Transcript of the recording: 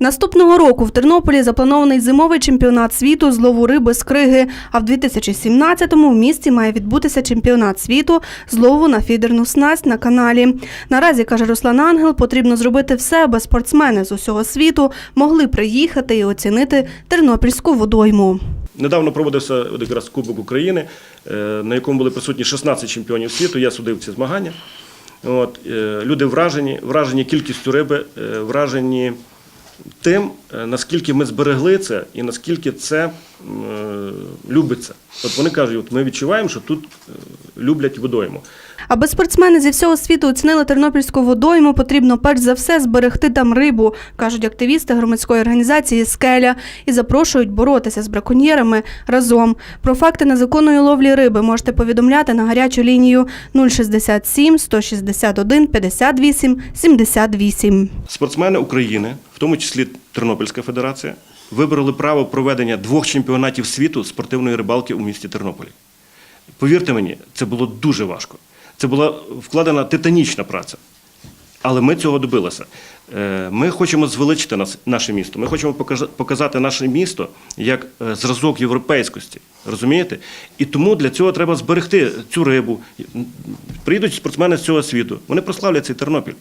Наступного року в Тернополі запланований зимовий чемпіонат світу з лову риби з криги, а в 2017-му в місті має відбутися чемпіонат світу з лову на фідерну снасть на каналі. Наразі, каже Руслан Ангел, потрібно зробити все, аби спортсмени з усього світу могли приїхати і оцінити тернопільську водойму. Недавно проводився якраз Кубок України, е, на якому були присутні 16 чемпіонів світу. Я судив ці змагання. От, е, люди вражені, вражені кількістю риби, е, вражені тим, е, наскільки ми зберегли це і наскільки це е, любиться. От вони кажуть, от ми відчуваємо, що тут е, люблять водойму. Аби спортсмени зі всього світу оцінили тернопільську водойму, потрібно перш за все зберегти там рибу, кажуть активісти громадської організації Скеля і запрошують боротися з браконьєрами разом. Про факти незаконної ловлі риби можете повідомляти на гарячу лінію 067 161 58 78. Спортсмени України, в тому числі Тернопільська федерація, вибрали право проведення двох чемпіонатів світу спортивної рибалки у місті Тернополі. Повірте мені, це було дуже важко. Це була вкладена титанічна праця. Але ми цього добилися. Е, Ми хочемо звеличити нас, наше місто. Ми хочемо показати наше місто як е, зразок європейськості. Розумієте? І тому для цього треба зберегти цю рибу. Приїдуть спортсмени з цього світу. Вони прославлять цей Тернопіль.